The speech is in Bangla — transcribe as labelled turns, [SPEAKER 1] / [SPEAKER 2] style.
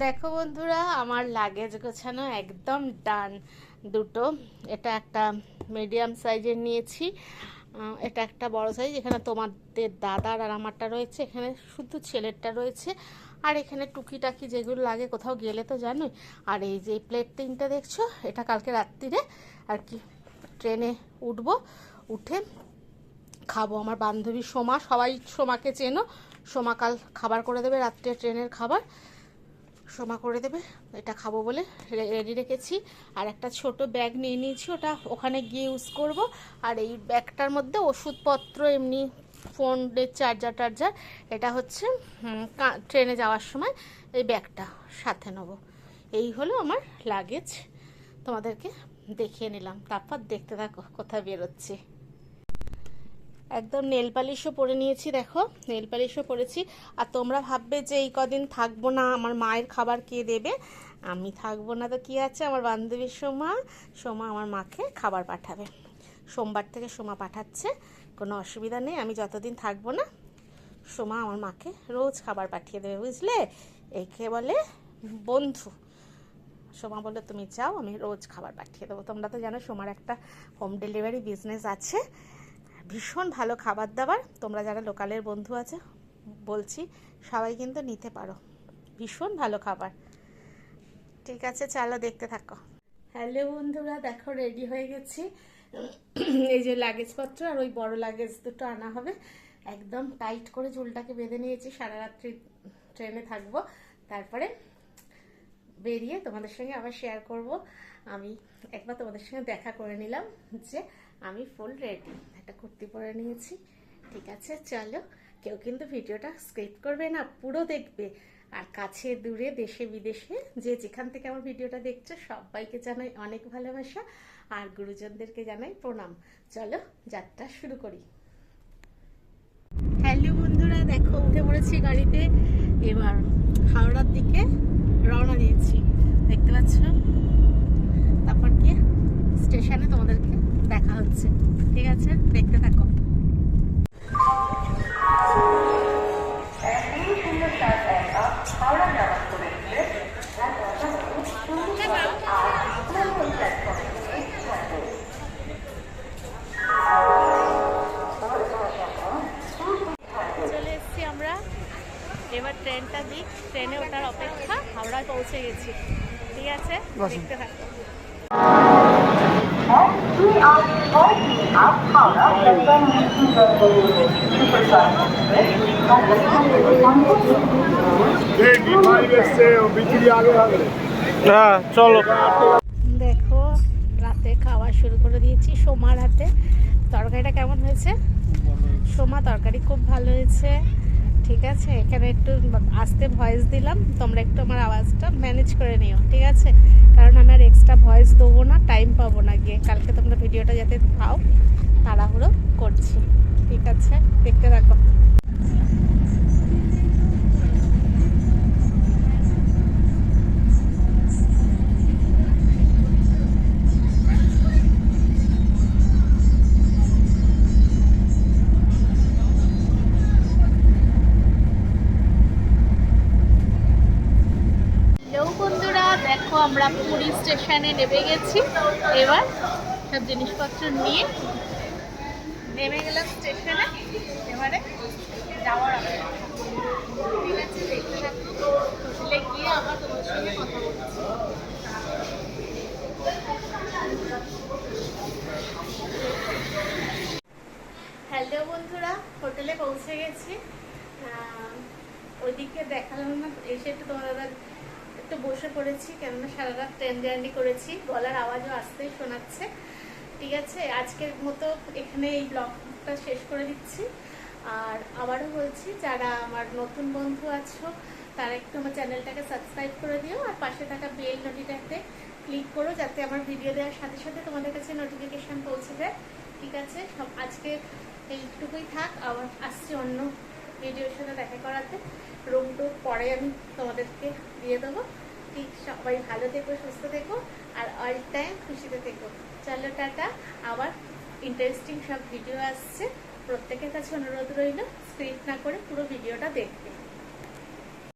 [SPEAKER 1] দেখো বন্ধুরা, আমার লাগেজ গোছানো একদম ডান দুটো, এটা একটা মিডিয়াম সাইজের নিয়েছি। এটা একটা বড় সাইজ এখানে তোমাদের দাদার আর আমারটা রয়েছে, এখানে শুধু ছেলেরটা রয়েছে। আর এখানে টুকিটাকি যেগুলো লাগে, কোথাও গেলে তো জানোই। আর এই যে প্লেট তিনটা দেখছ, এটা কালকে রাত্রিরে, আর কি, ট্রেনে উঠবো, উঠে খাব। আমার বান্ধবী সোমা, সবাই সোমাকে চেনো। সোমা কাল খাবার করে দেবে, রাত্রে ট্রেনের খাবার। সোমা করে দেবে, এটা খাব বলে রেডি রেখেছি। আর একটা ছোট ব্যাগ নিয়ে নিয়েছি, ওটা ওখানে গিয়ে ইউজ করব। আর এই ব্যাগটার মধ্যে ওষুধপত্র, এমনি ফোনের চার্জার টার্জার, এটা হচ্ছে ট্রেনে যাওয়ার সময় এই ব্যাগটা সাথে নেব। এই হলো আমার লাগেজ তোমাদেরকে দেখিয়ে নিলাম। তারপর দেখতে থাকো কোথায় বেরোচ্ছি। একদম নেল পালিশও পরে নিয়েছি, দেখো, নেল পালিশও পরেছি। আর তোমরা ভাববে যে এই কদিন থাকব না, আমার মায়ের খাবার কে দেবে? আমি থাকব না তো কি আছে? আমার বান্ধবীর সোমা সোমা আমার মাকে খাবার পাঠাবে। সোমবার থেকে সোমা পাঠাচ্ছে, কোনো অসুবিধা নেই, আমি যতদিন থাকব না, সোমা আমার মাকে রোজ খাবার পাঠিয়ে দেবে, বুঝলে? একে বলে বন্ধু। সোমা বলে তুমি যাও, আমি রোজ খাবার পাঠিয়ে দেবো। তোমরা তো জানো, সোমার একটা হোম ডেলিভারি বিজনেস আছে। ভীষণ ভালো খাবার দাবার। তোমরা যারা লোকালের বন্ধু আছে, বলছি, সবাই কিন্তু নিতে পারো। ভীষণ ভালো খাবার। ঠিক আছে, চলো দেখতে থাকো। হ্যালো বন্ধুরা, দেখো রেডি হয়ে গেছি। এই যে লাগেজপত্র আর ওই বড় লাগেজ দুটো আনা হবে। একদম টাইট করে চুলটাকে বেঁধে নিয়েছি। সারা রাত্রি ট্রেনে থাকব। তারপরে বেরিয়ে তোমাদের সঙ্গে আবার শেয়ার করব। আমি একবার তোমাদের সঙ্গে দেখা করে নিলাম যে আমি ফুল রেডি একটা কুর্তি পরে নিয়েছি। ঠিক আছে, চলো। কেউ কিন্তু ভিডিওটা স্ক্রিপ্ট করবে না, পুরো দেখবে। আর কাছে, দূরে, দেশে, বিদেশে, যে যেখান থেকে আমার ভিডিওটা দেখছ, সবাইকে জানাই অনেক ভালোবাসা। আর গুরুজনদেরকে জানাই প্রণাম। চলো, যাত্রা শুরু করি। হ্যালো বন্ধুরা, দেখো, উঠে পড়েছি গাড়িতে। এবার হাওড়ার দিকে। রওনা দিয়েছি। দেখতে পাচ্ছ? তারপর গিয়ে স্টেশনে তোমাদেরকে দেখা হচ্ছে। ঠিক আছে? দেখতে থাকো। চলে ট্রেনটা দিক ট্রেনে ওটার অপেক্ষা হাওড়ায় পৌঁছে গেছি। ঠিক আছে? দেখতে থাকো
[SPEAKER 2] হ্যাঁ চলো।
[SPEAKER 1] দেখো রাতে খাওয়া শুরু করে দিয়েছি সোমার হাতে তরকারিটা কেমন হয়েছে? সোমা তরকারি খুব ভালো হয়েছে। ঠিক আছে? এখানে একটু আসতে ভয়েস দিলাম। তোমরা একটু আমার আওয়াজটা ম্যানেজ করে নিও, ঠিক আছে? কারণ আমি আর এক্সট্রা ভয়েস দেবো না টাইম পাবো না গিয়ে। কালকে তোমরা ভিডিওটা যাতে পাও, তাড়াহুড়ো করছি। ঠিক আছে? আমরা পুরী স্টেশনে নেমে গেছি। এবার সব জিনিসপত্র নিয়ে নেমে গেলাম স্টেশনে। এবারে যাওয়ার ঠিক আছে হোটেলে গিয়ে আবার তোমার সঙ্গে কথা বলছি। হ্যালো বন্ধুরা, হোটেলে পৌঁছে গেছি। ওইদিকে দেখালাম না, এসে একটু তোমাদের একটু বসে পড়েছি, কেননা সারা রাত ট্রেন জার্নি করেছি। গলার আওয়াজও আসতেই শোনাচ্ছে। ঠিক আছে, আজকের মতো এখানে এই ব্লগটা শেষ করে দিচ্ছি। আর আবারও বলছি, যারা আমার নতুন বন্ধু আছো, তারা একটু আমার চ্যানেলটাকে সাবস্ক্রাইব করে দিও, আর পাশে থাকা বেল নোটিটাতে ক্লিক করো, যাতে আমার ভিডিও দেওয়ার সাথে সাথে তোমাদের কাছে নোটিফিকেশন পৌঁছে যায়। ঠিক আছে, সব আজকে এইটুকুই থাক, আবার আসছি অন্য ভিডিওর সাথে দেখা করাতে। রুম টুর পরে আমি তোমাদেরকে দিয়ে দেবো। ঠিক সবাই ভালো থেকো, সুস্থ থেকো, আর অল টাইম খুশিতে থেকো। চলো, টাটা। আবার ইন্টারেস্টিং সব ভিডিও আসছে। প্রত্যেকের কাছে অনুরোধ রইল স্ক্রিপ্ট না করে পুরো ভিডিওটা দেখবে